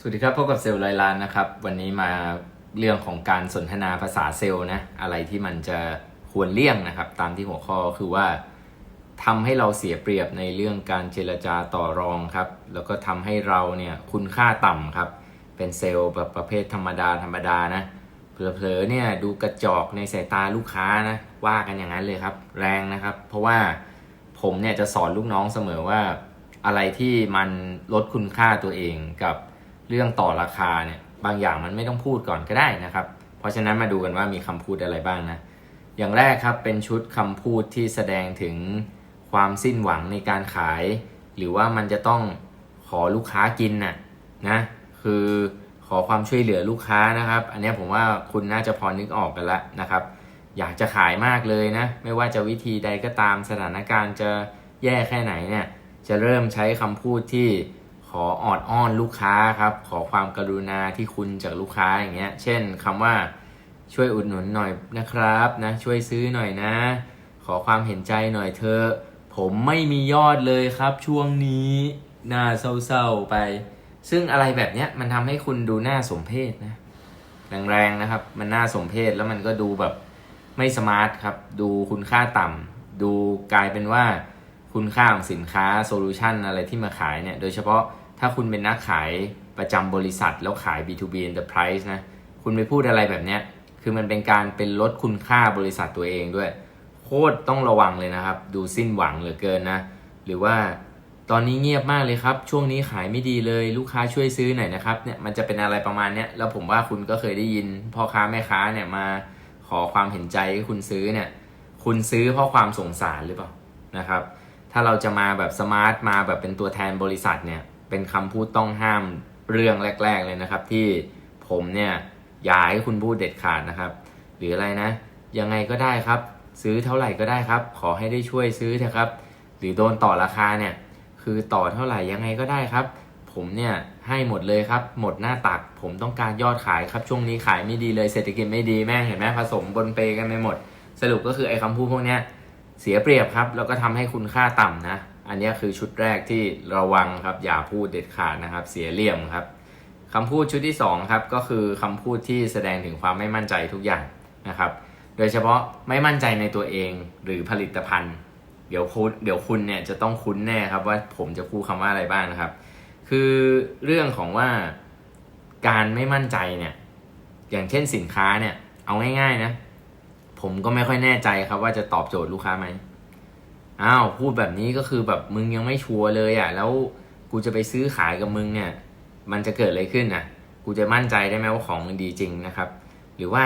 สวัสดีครับพบกับเซลล์ลลานนะครับ วันนี้มาเรื่องของการสนทนาภาษาเซลล์นะ อะไรที่มันจะควรเลี่ยงนะครับ ตามที่หัวข้อคือว่าทำให้เราเสียเปรียบในเรื่องการเจรจาต่อรองครับ แล้วก็ทำให้เราเนี่ยคุณค่าต่ำครับ เป็นเซลล์แบบประเภทธรรมดาธรรมดานะเผลอๆเนี่ยดูกระจอกในสายตาลูกค้านะว่ากันอย่างนั้นเลยครับ แรงนะครับ เพราะว่าผมเนี่ยจะสอนลูกน้องเสมอว่าอะไรที่มันลดคุณค่าตัวเองกับ เรื่องต่อราคาเนี่ยบางอย่างมันไม่ต้องพูดก่อนก็ได้นะครับ เพราะฉะนั้นมาดูกันว่ามีคำพูดอะไรบ้างนะ อย่างแรกครับเป็นชุดคำพูดที่แสดงถึงความสิ้นหวังในการขาย หรือว่ามันจะต้องขอลูกค้ากินน่ะนะคือขอความช่วยเหลือลูกค้านะครับ อันนี้ผมว่าคุณน่าจะพอนึกออกกันแล้วนะครับ อยากจะขายมากเลยนะ ไม่ว่าจะวิธีใดก็ตามสถานการณ์จะแย่แค่ไหนเนี่ยจะเริ่มใช้คำพูดที่ ขอออดอ้อนลูกค้าครับ ขอความกรุณาที่คุณจากลูกค้าอย่างเงี้ย เช่นคำว่าช่วยอุดหนุนหน่อยนะครับนะ ช่วยซื้อหน่อยนะ ขอความเห็นใจหน่อยเธอ ผมไม่มียอดเลยครับ ช่วงนี้น่าเศร้าๆไป ซึ่งอะไรแบบเนี้ยมันทำให้คุณดูน่าสมเพชนะแรงๆนะครับ มันน่าสมเพชแล้วมันก็ดูแบบไม่สมาร์ทครับ ดูคุณค่าต่ำดูกลายเป็นว่าคุณค่าของสินค้าโซลูชันอะไรที่มาขายเนี่ย โดยเฉพาะ ถ้าคุณเป็นนักขายประจำบริษัทแล้วขาย B2B Enterprise นะ คุณไปพูดอะไรแบบเนี้ย คือมันเป็นการเป็นลดคุณค่าบริษัทตัวเองด้วย โคตรต้องระวังเลยนะครับ ดูสิ้นหวังเหลือเกินนะ หรือว่าตอนนี้เงียบมากเลยครับ ช่วงนี้ขายไม่ดีเลย ลูกค้าช่วยซื้อหน่อยนะครับ เนี่ยมันจะเป็นอะไรประมาณเนี้ย แล้วผมว่าคุณก็เคยได้ยินพ่อค้าแม่ค้าเนี่ยมาขอความเห็นใจให้คุณซื้อเนี่ย คุณซื้อเพราะความสงสารหรือเปล่านะครับ ถ้าเราจะมาแบบสมาร์ทมาแบบเป็นตัวแทนบริษัทเนี่ย เป็นคำพูดต้องห้ามเรื่องแรก ๆ เลยนะครับ ที่ผมเนี่ยอย่าให้คุณพูดเด็ดขาดนะครับ หรืออะไรนะ ยังไงก็ได้ครับ ซื้อเท่าไหร่ก็ได้ครับ ขอให้ได้ช่วยซื้อเถอะครับ หรือโดนต่อราคาเนี่ย คือต่อเท่าไหร่ยังไงก็ได้ครับ ผมเนี่ยให้หมดเลยครับ หมดหน้าตัก ผมต้องการยอดขายครับช่วงนี้ขายไม่ดีเลยเศรษฐกิจไม่ดีแม่งเห็นไหมผสมบนเปกันไปหมด สรุปก็คือไอ้คำพูดพวกเนี้ยเสียเปรียบครับ แล้วก็ทำให้คุณค่าต่ำนะ อันนี้คือชุดแรกที่ระวังครับอย่าพูดเด็ดขาดนะครับ เสียเหลี่ยมครับคำพูดชุดที่2ครับก็คือคำพูดที่แสดงถึงความไม่มั่นใจทุกอย่างนะครับ โดยเฉพาะไม่มั่นใจในตัวเองหรือผลิตภัณฑ์ เดี๋ยวคุณเดี๋ยวคุณเนี่ยจะต้องคุ้นแน่ครับว่าผมจะพูดคำว่าอะไรบ้างนะครับ คือเรื่องของว่าการไม่มั่นใจเนี่ยอย่างเช่นสินค้าเนี่ยเอาง่ายๆนะผมก็ไม่ค่อยแน่ใจครับว่าจะตอบโจทย์ลูกค้าไหม อ้าวพูดแบบนี้ก็คือแบบมึงยังไม่ชัวร์เลยอะ่ะ แล้วกูจะไปซื้อขายกับมึงเนี่ย มันจะเกิดอะไรขึ้นอะ กูจะมั่นใจได้ไหมว่าของมันดีจริงนะครับ หรือว่า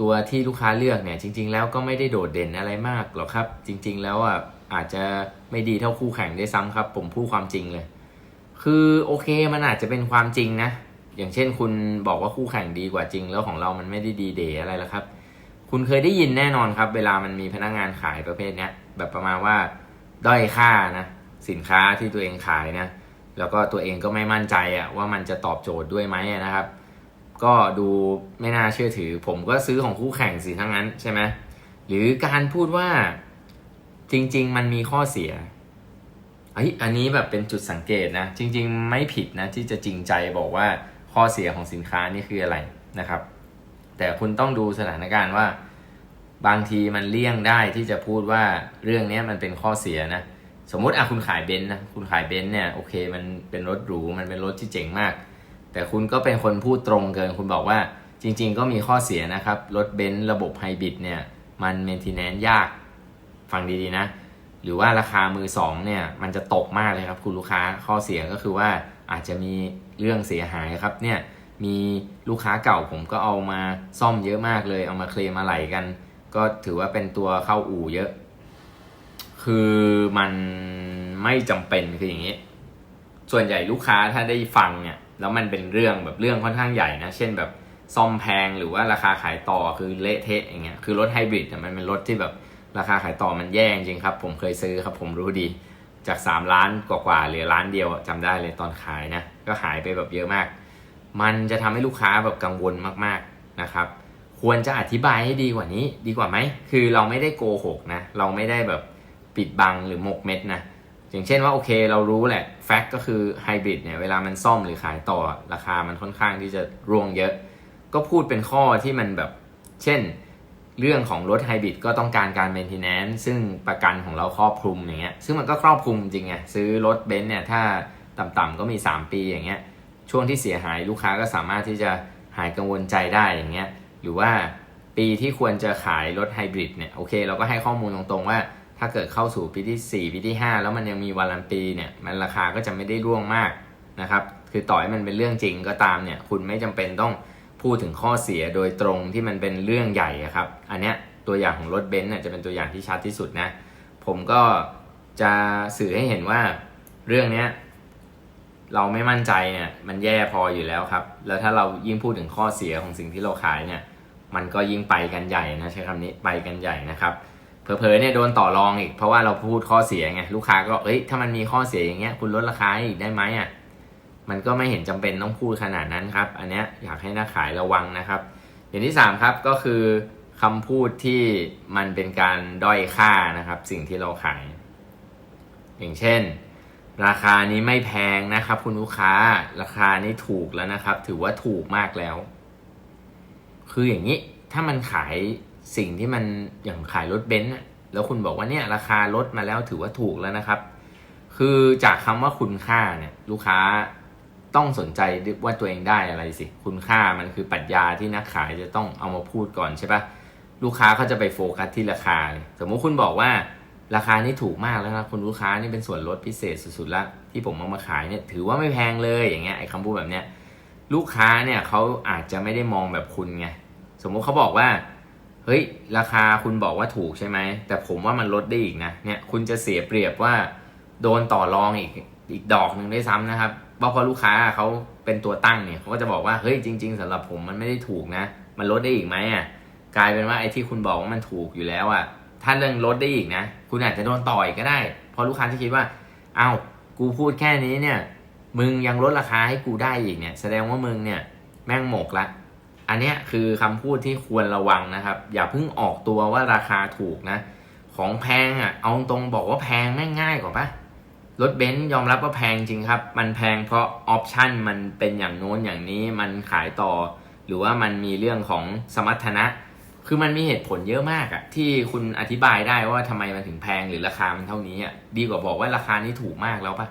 ตัวที่ลูกค้าเลือกเนี่ย จริง ๆ แล้วก็ไม่ได้โดดเด่นอะไรมากหรอกครับ จริง ๆ แล้วอะอาจจะไม่ดีเท่าคู่แข่งได้ซ้ำครับ ผมพูดความจริงเลย คือโอเคมันอาจจะเป็นความจริงนะ อย่างเช่นคุณบอกว่าคู่แข่งดีกว่าจริง แล้วของเรามันไม่ได้ดีเดย์อะไรแล้วครับ คุณเคยได้ยินแน่นอนครับ เวลามันมีพนักงานขายประเภทเนี้ย แบบประมาณว่าด้อยค่านะสินค้าที่ตัวเองขายนะแล้วก็ตัวเองก็ไม่มั่นใจอะว่ามันจะตอบโจทย์ด้วยไหมนะครับ ก็ดูไม่น่าเชื่อถือ ผมก็ซื้อของคู่แข่งสิทั้งนั้นใช่ไหมหรือการพูดว่าจริง ๆ มันมีข้อเสียไอ้อันนี้แบบเป็นจุดสังเกตนะ จริง ๆ ไม่ผิดนะที่จะจริงใจบอกว่าข้อเสียของสินค้านี่คืออะไรนะครับ แต่คุณต้องดูสถานการณ์ว่า บางทีมันเลี่ยงได้ที่จะพูดว่าเรื่องนี้มันเป็นข้อเสียนะ สมมติอะคุณขายเบนซ์นะคุณขายเบนซ์เนี่ยโอเค มันเป็นรถหรูมันเป็นรถที่เจ๋งมาก แต่คุณก็เป็นคนพูดตรงเกิน คุณบอกว่าจริง ๆ ก็มีข้อเสียนะครับ รถเบนซ์ระบบไฮบริดเนี่ยมันเมนเทนแนนซ์ยากฟังดีๆนะ หรือว่าราคามือสองเนี่ยมันจะตกมากเลยครับคุณลูกค้าข้อเสียก็คือว่าอาจจะมีเรื่องเสียหายครับเนี่ยมีลูกค้าเก่าผมก็เอามาซ่อมเยอะมากเลย เอามาเคลมมาไหลกัน ก็ถือว่าเป็นตัวเข้าอู่เยอะ คือมันไม่จำเป็นคืออย่างนี้ ส่วนใหญ่ลูกค้าถ้าได้ฟังเนี่ย แล้วมันเป็นเรื่องแบบเรื่องค่อนข้างใหญ่นะ เช่นแบบซ่อมแพงหรือว่าราคาขายต่อคือเละเทะอย่างเงี้ย คือรถไฮบริดเนี่ยมันเป็นรถที่แบบราคาขายต่อมันแย่จริงครับ ผมเคยซื้อครับ ผมรู้ดี จาก 3 ล้านกว่าๆเหลือล้านเดียวอะจำได้เลยตอนขายนะ ก็หายไปแบบเยอะมาก มันจะทำให้ลูกค้าแบบกังวลมากๆนะครับ ควรจะอธิบายให้ดีกว่านี้ดีกว่าไหม คือเราไม่ได้โกหกนะ เราไม่ได้แบบปิดบังหรือหมกเม็ดนะ อย่างเช่นว่าโอเคเรารู้แหละแฟกต์ก็คือไฮบริดเนี่ยเวลามันซ่อมหรือขายต่อราคามันค่อนข้างที่จะร่วงเยอะ ก็พูดเป็นข้อที่มันแบบ เช่น เรื่องของรถไฮบริดก็ต้องการการ maintenance ซึ่งประกันของเราครอบคลุมอย่างเงี้ย ซึ่งมันก็ครอบคลุมจริงไงซื้อรถเบนซ์เนี่ยถ้าต่ำๆก็มี 3 ปีอย่างเงี้ย ช่วงที่เสียหายลูกค้าก็สามารถที่จะหายกังวลใจได้อย่างเงี้ย หรือว่าปีที่ควรจะขายรถไฮบริดเนี่ยโอเค เราก็ให้ข้อมูลตรงๆว่า ถ้าเกิดเข้าสู่ปีที่ 4 ปีที่ 5 แล้วมันยังมีวันลันปีเนี่ยมันราคาก็จะไม่ได้ร่วงมากนะครับคือต่อให้มันเป็นเรื่องจริงก็ตามเนี่ยคุณไม่จำเป็นต้องพูดถึงข้อเสียโดยตรงที่มันเป็นเรื่องใหญ่ครับอันเนี้ยตัวอย่างของรถเบนซ์เนี่ยจะเป็นตัวอย่างที่ชัดที่สุดนะผมก็จะสื่อให้เห็นว่าเรื่องเนี้ยเราไม่มั่นใจเนี่ยมันแย่พออยู่แล้วครับ แล้วถ้าเรายิ่งพูดถึงข้อเสียของสิ่งที่เราขายเนี่ย มันก็ยิ่งไปกันใหญ่นะใช้คำนี้ไปกันใหญ่นะครับเผลอๆเนี่ยโดนต่อรองอีกเพราะว่าเราพูดข้อเสียไงลูกค้าก็เอ้ยถ้ามันมีข้อเสียอย่างเงี้ยคุณลดราคาอีกได้ไหมอะมันก็ไม่เห็นจำเป็นต้องพูดขนาดนั้นครับ อันเนี้ยอยากให้นักขายระวังนะครับ อย่างที่ 3 ครับก็คือคำพูดที่มันเป็นการด้อยค่านะครับ สิ่งที่เราขาย อย่างเช่น ราคานี้ไม่แพงนะครับ คุณลูกค้าราคานี้ถูกแล้วนะครับ ถือว่าถูกมากแล้ว คืออย่างนี้ถ้ามันขายสิ่งที่มันอย่างขายรถเบนซ์แล้วคุณบอกว่าเนี่ยราคาลดมาแล้วถือว่าถูกแล้วนะครับ คือจากคำว่าคุณค่าเนี่ยลูกค้าต้องสนใจว่าตัวเองได้อะไรสิ คุณค่ามันคือปรัชญาที่นักขายจะต้องเอามาพูดก่อนใช่ปะลูกค้าเขาจะไปโฟกัสที่ราคา สมมุติคุณบอกว่าราคานี้ถูกมากแล้วนะคุณลูกค้านี่เป็นส่วนลดพิเศษสุดๆแล้วที่ผมเอามาขายเนี่ยถือว่าไม่แพงเลยอย่างเงี้ยไอ้คำพูดแบบเนี้ย ลูกค้าเนี่ยเขาอาจจะไม่ได้มองแบบคุณไงสมมุติเขาบอกว่า เฮ้ย ราคาคุณบอกว่าถูกใช่ไหม แต่ผมว่ามันลดได้อีกนะเนี่ยคุณจะเสียเปรียบว่าโดนต่อรองอีกอีกดอกหนึ่งด้วยซ้ำนะครับเพราะพอลูกค้าเขาเป็นตัวตั้งเนี่ยเขาก็จะบอกว่าเฮ้ยจริง ๆสำหรับผมมันไม่ได้ถูกนะ มันลดได้อีกไหมอะกลายเป็นว่าไอ้ที่คุณบอกว่ามันถูกอยู่แล้วอะถ้าเรื่องลดได้อีกนะ คุณอาจจะโดนต่อยก็ได้ เพราะลูกค้าที่คิดว่า เอา้ากูพูดแค่นี้เนี่ย มึงยังลดราคาให้กูได้อีกเนี่ย แสดงว่ามึงเนี่ยแม่งหมกละ อันเนี้ยคือคำพูดที่ควรระวังนะครับ อย่าเพิ่งออกตัวว่าราคาถูกนะ ของแพงอะ เอาตรงบอกว่าแพงแม่งง่ายกว่าปะรถเบนซ์ยอมรับว่าแพงจริงครับ มันแพงเพราะออปชันมันเป็นอย่างโน้นอย่างนี้มันขายต่อ หรือว่ามันมีเรื่องของสมรรถนะคือมันมีเหตุผลเยอะมากอะที่คุณอธิบายได้ว่าทำไมมันถึงแพงหรือราคามันเท่านี้อะดีกว่าบอกว่าราคานี้ถูกมากแล้วปะ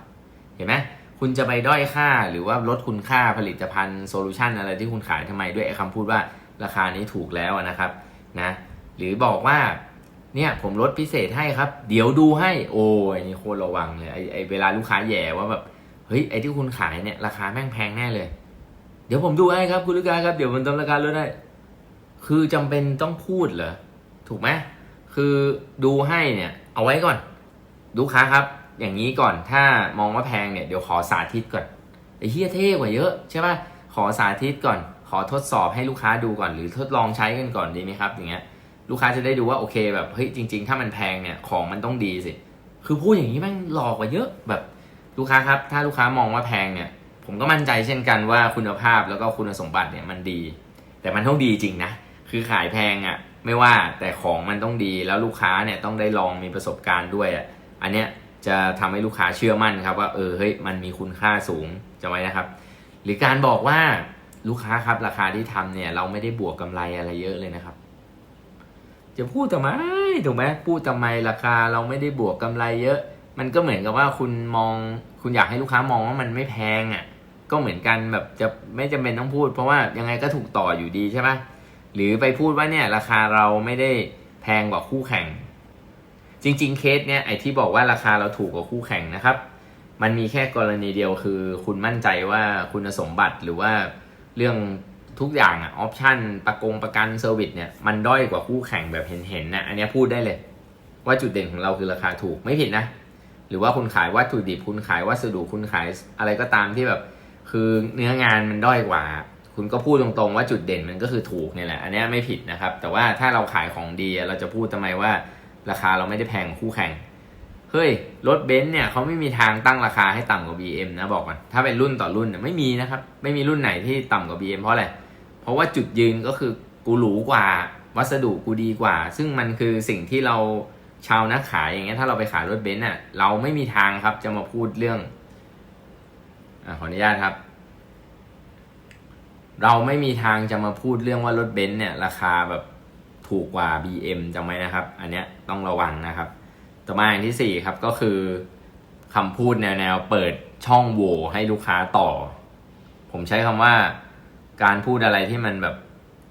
เห็นไหม คุณจะไปด้อยค่าหรือว่าลดคุณค่าผลิตภัณฑ์โซลูชันอะไรที่คุณขายทำไมด้วยไอ้คำพูดว่าราคานี้ถูกแล้วนะครับนะหรือบอกว่าเนี่ยผมลดพิเศษให้ครับ เดี๋ยวดูให้โอ้ยนี่โคตรระวังเลยไอ้ไอเวลาลูกค้าแย่ว่าแบบเฮ้ยไอ้ที่คุณขายเนี่ยราคาแม่งแพงแน่เลย เดี๋ยวผมดูให้ครับคุณลูกค้าครับเดี๋ยวมันทำราคาลดได้คือจำเป็นต้องพูดเหรอถูกไหมคือดูให้เนี่ย เอาไว้ก่อน ลูกค้าครับ อย่างนี้ก่อนถ้ามองว่าแพงเนี่ยเดี๋ยวขอสาธิตก่อนไอ้เฮียเท่กว่าเยอะใช่ป่ะขอสาธิตก่อน ขอทดสอบให้ลูกค้าดูก่อน หรือทดลองใช้กันก่อนดีไหมครับ อย่างเงี้ยลูกค้าจะได้ดูว่าโอเคแบบเฮ้ยจริง ๆ ถ้ามันแพงเนี่ยของมันต้องดีสิคือพูดอย่างนี้แม่งหลอกกว่าเยอะแบบลูกค้าครับ ถ้าลูกค้ามองว่าแพงเนี่ยผมก็มั่นใจเช่นกันว่าคุณภาพแล้วก็คุณสมบัติเนี่ยมันดี แต่มันต้องดีจริงนะคือขายแพงอะ่ะไม่ว่าแต่ของมันต้องดีแล้วลูกค้าเนี่ยต้องได้ลองมีประสบการณ์ด้วยอะ่ะอันเนี้ย จะทำให้ลูกค้าเชื่อมั่นครับว่าเออเฮ้ยมันมีคุณค่าสูงจะไว้นะครับ หรือการบอกว่าลูกค้าครับราคาที่ทำเนี่ย เราไม่ได้บวกกำไรอะไรเยอะเลยนะครับ จะพูดทำไมถูกไหมพูดทำไมราคาเราไม่ได้บวกกำไรเยอะ มันก็เหมือนกับว่าคุณมองคุณอยากให้ลูกค้ามองว่ามันไม่แพงอะ ก็เหมือนกันแบบจะไม่จำเป็นต้องพูด เพราะว่ายังไงก็ถูกต่ออยู่ดีใช่ไหมหรือไปพูดว่าเนี่ย ราคาเราไม่ได้แพงกว่าคู่แข่ง จริง ๆ เคสเนี่ยไอ้ที่บอกว่าราคาเราถูกกว่าคู่แข่งนะครับ มันมีแค่กรณีเดียวคือ คุณมั่นใจว่าคุณสมบัติหรือว่าเรื่องทุกอย่างอะออปชันประกงประกันเซอร์วิสเนี่ยมันด้อยกว่าคู่แข่งแบบเห็นๆนะอันนี้พูดได้เลย ว่าจุดเด่นของเราคือราคาถูกไม่ผิดนะ หรือว่าคุณขายวัตถุดิบคุณขายวัสดุคุณขายอะไรก็ตามที่แบบ คือเนื้องานมันด้อยกว่า คุณก็พูดตรงๆว่าจุดเด่นมันก็คือถูกเนี่ยแหละ อันนี้ไม่ผิดนะครับ แต่ว่าถ้าเราขายของดีเราจะพูดทำไมว่า ราคาเราไม่ได้แพงคู่แข่ง เฮ้ย รถเบนซ์เนี่ยเขาไม่มีทางตั้งราคาให้ต่ำกว่า BM นะบอกก่อนถ้าเป็นรุ่นต่อรุ่นเนี่ยไม่มีนะครับ ไม่มีรุ่นไหนที่ต่ำกว่า BM เพราะอะไร เพราะว่าจุดยืนก็คือกูหรูกว่า วัสดุกูดีกว่า ซึ่งมันคือสิ่งที่เราชาวนักขายอย่างเงี้ยถ้าเราไปขายรถเบนซ์อะเราไม่มีทางครับจะมาพูดเรื่องอขออนุญาตครับ เราไม่มีทางจะมาพูดเรื่องว่ารถเบนซ์เนี่ย ราคาแบบ ถูกกว่า BM จำไว้นะครับ อันเนี้ยต้องระวังนะครับ ต่อมาอย่างที่สี่ครับก็คือคำพูดแนวแนวๆเปิดช่องโหว่ให้ลูกค้าต่อ ผมใช้คำว่าการพูดอะไรที่มันแบบ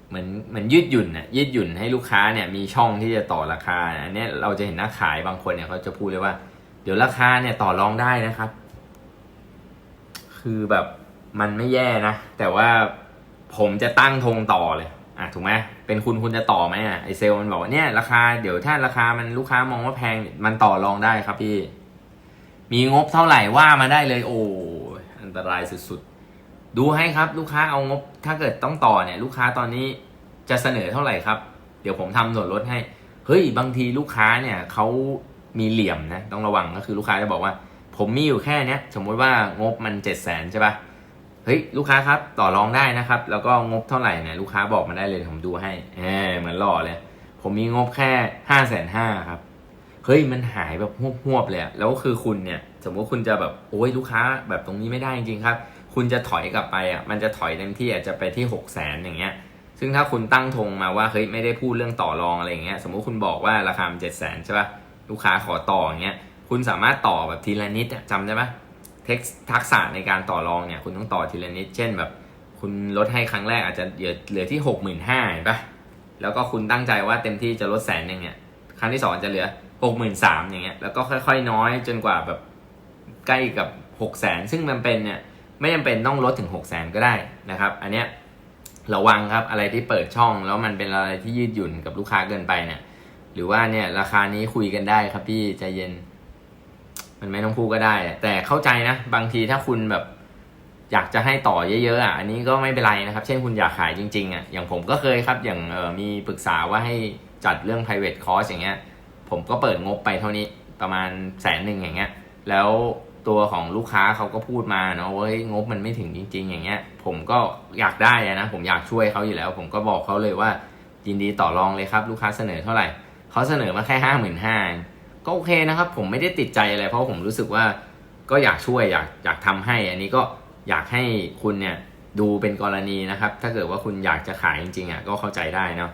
เหมือนเหมือนยืดหยุ่นน่ะยืดหยุ่นให้ลูกค้าเนี่ยมีช่องที่จะต่อราคาอันนี้เราจะเห็นนักขายบางคนเนี่ยเขาจะพูดเลยว่า เดี๋ยวราคาเนี่ยต่อรองได้นะครับ คือแบบมันไม่แย่นะ แต่ว่าผมจะตั้งธงต่อเลย อะถูกไหมเป็นคุณคุณจะต่อไหมอะไอเซลมันบอกว่าเนี่ยราคาเดี๋ยวถ้าราคามันลูกค้ามองว่าแพงมันต่อรองได้ครับพี่ มีงบเท่าไหร่ว่ามาได้เลย โอ้อันตรายสุดๆดูให้ครับ ลูกค้าเอางบ ถ้าเกิดต้องต่อเนี่ย ลูกค้าตอนนี้จะเสนอเท่าไหร่ครับ เดี๋ยวผมทำส่วนลดให้เฮ้ยบางทีลูกค้าเนี่ยเขามีเหลี่ยมนะต้องระวังก็คือลูกค้าจะบอกว่า ผมมีอยู่แค่เนี้ยสมมุติว่างบมันเจ็ดแสนใช่ปะ เฮ้ยลูกค้าครับต่อรองได้นะครับ แล้วก็งบเท่าไหร่เนี่ยลูกค้าบอกมาได้เลยผมดูให้แหมเหมือนหล่อเลย ผมมีงบแค่ห้าแสนห้าครับเฮ้ยมันหายแบบหวบๆเลยแล้วคือคุณเนี่ยสมมติคุณจะแบบโอ้ยลูกค้าแบบตรงนี้ไม่ได้จริงๆครับ คุณจะถอยกลับไปอะมันจะถอยเต็มที่อาจจะไปที่หกแสนอย่างเงี้ยซึ่งถ้าคุณตั้งธงมาว่าเฮ้ยไม่ได้พูดเรื่องต่อรองอะไรอย่างเงี้ยสมมติคุณบอกว่าราคาเจ็ดแสนใช่ปะลูกค้าขอต่ออย่างเงี้ยคุณสามารถต่อแบบทีละนิดจำได้ปะเทคทักษะในการต่อรองเนี่ยคุณต้องต่อทีละนิด เช่นแบบคุณลดให้ครั้งแรกอาจจะเหลือเหลือที่หกหมื่นห้าเห็นปะแล้วก็คุณตั้งใจว่าเต็มที่จะลดแสนหนึ่งเนี่ยครั้งที่สองจะเหลือหกหมื่นสามอย่างเงี้ยแล้วก็ค่อยๆ น้อยจนกว่าแบบใกล้กับหกแสนซึ่งมันเป็นเนี่ยไม่จำเป็นต้องลดถึงหกแสนก็ได้นะครับ อันเนี้ยระวังครับอะไรที่เปิดช่อง แล้วมันเป็นอะไรที่ยืดหยุ่นกับลูกค้าเกินไปเนี่ยหรือว่าเนี่ยราคานี้คุยกันได้ครับพี่ใจเย็น มันไม่ต้องพูดก็ได้ แต่เข้าใจนะ บางทีถ้าคุณแบบ อยากจะให้ต่อเยอะๆอะอันนี้ก็ไม่เป็นไรนะครับ เช่นคุณอยากขายจริงๆอะอย่างผมก็เคยครับอย่างเออมีปรึกษาว่าให้จัดเรื่อง private course อย่างเงี้ย ผมก็เปิดงบไปเท่านี้ประมาณแสนหนึ่งอย่างเงี้ย แล้วตัวของลูกค้าเขาก็พูดมาเนาะว่าเฮ้ยงบมันไม่ถึงจริง ๆ อย่างเงี้ย ผมก็อยากได้นะ ผมอยากช่วยเขาอยู่แล้ว ผมก็บอกเขาเลยว่ายินดีต่อรองเลยครับ ลูกค้าเสนอเท่าไหร่เขาเสนอมาแค่ห้าหมื่นห้า ก็โอเคนะครับ ผมไม่ได้ติดใจอะไร เพราะผมรู้สึกว่าก็อยากช่วยอยากอยากทำให้ อันนี้ก็อยากให้คุณเนี่ยดูเป็นกรณีนะครับ ถ้าเกิดว่าคุณอยากจะขายจริงๆอะก็เข้าใจได้เนาะ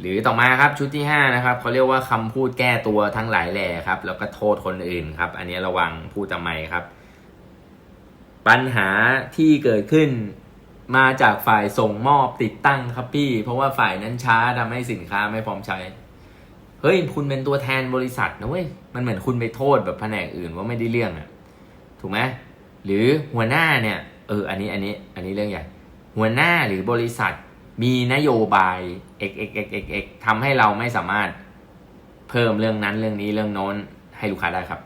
หรือต่อมาครับชุดที่ 5 นะครับเขาเรียกว่าคำพูดแก้ตัวทั้งหลายแหล่ครับ แล้วก็โทษคนอื่นครับ อันนี้ระวังพูดทำไมครับ ปัญหาที่เกิดขึ้นมาจากฝ่ายส่งมอบติดตั้งครับพี่ เพราะว่าฝ่ายนั้นช้าทำให้สินค้าไม่พร้อมใช้ เฮ้ยคุณเป็นตัวแทนบริษัทนะเว้ยมันเหมือนคุณไปโทษแบบแผนกอื่นว่าไม่ได้เรื่องอะถูกไหมหรือหัวหน้าเนี่ยเอออันนี้อันนี้อันนี้เรื่องใหญ่หัวหน้าหรือบริษัทมีนโยบาย x x x x x ทำให้เราไม่สามารถเพิ่มเรื่องนั้นเรื่องนี้เรื่องโน้นให้ลูกค้าได้ครับ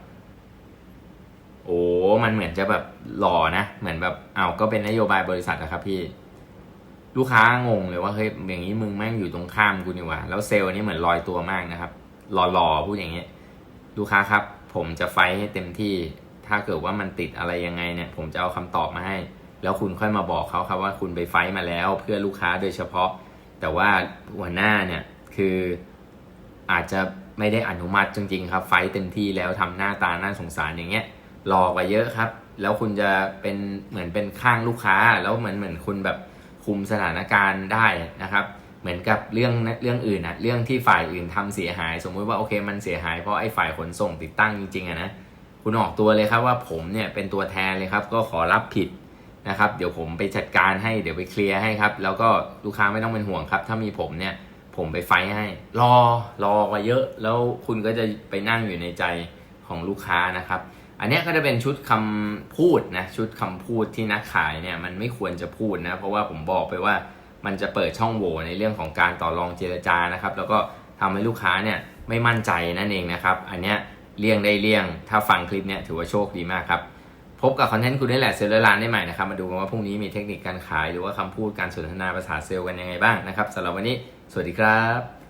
โอ้มันเหมือนจะแบบหล่อนะ เหมือนแบบเอาก็เป็นนโยบายบริษัทนะครับพี่ ลูกค้างงเลยว่าเฮ้ยอย่างนี้มึงแม่งอยู่ตรงข้ามกูนี่หว่าแล้วเซลล์นี่เหมือนลอยตัวมากนะครับหล่อๆพูดอย่างเงี้ยลูกค้าครับ ผมจะไฟให้เต็มที่ ถ้าเกิดว่ามันติดอะไรยังไงเนี่ย ผมจะเอาคำตอบมาให้ แล้วคุณค่อยมาบอกเขาครับว่าคุณไปไฟมาแล้ว เพื่อลูกค้าโดยเฉพาะ แต่ว่าหัวหน้าเนี่ยคืออาจจะไม่ได้อนุมัติจริงๆครับ ไฟเต็มที่แล้วทำหน้าตาหน่าสงสารอย่างเงี้ยหลอกไปเยอะครับ แล้วคุณจะเป็นเหมือนเป็นข้างลูกค้าแล้วเหมือนเหมือนคุณแบบ คุมสถานการณ์ได้นะครับ เหมือนกับเรื่องเรื่องอื่นอะเรื่องที่ฝ่ายอื่นทำเสียหาย สมมุติว่าโอเคมันเสียหายเพราะไอ้ฝ่ายขนส่งติดตั้งจริงๆอะนะคุณออกตัวเลยครับว่าผมเนี่ยเป็นตัวแทนเลยครับ ก็ขอรับผิดนะครับ เดี๋ยวผมไปจัดการให้เดี๋ยวไปเคลียร์ให้ครับ แล้วก็ลูกค้าไม่ต้องเป็นห่วงครับ ถ้ามีผมเนี่ยผมไปไฟให้ รอรอมาเยอะ แล้วคุณก็จะไปนั่งอยู่ในใจของลูกค้านะครับ อันนี้ก็จะเป็นชุดคำพูดนะชุดคำพูดที่นักขายเนี่ยมันไม่ควรจะพูดนะเพราะว่าผมบอกไปว่ามันจะเปิดช่องโหว่ในเรื่องของการต่อรองเจรจานะครับ แล้วก็ทำให้ลูกค้าเนี่ยไม่มั่นใจนั่นเองนะครับ อันเนี้ยเลี่ยงได้เลี่ยง ถ้าฟังคลิปเนี้ยถือว่าโชคดีมากครับ พบกับคอนเทนต์คุณได้แหละเซลล์ร้านได้ใหม่นะครับ มาดูกันว่าพรุ่งนี้มีเทคนิคการขายหรือว่าคำพูดการสนทนาภาษาเซลล์กันยังไงบ้างนะครับสำหรับวันนี้ สวัสดีครับ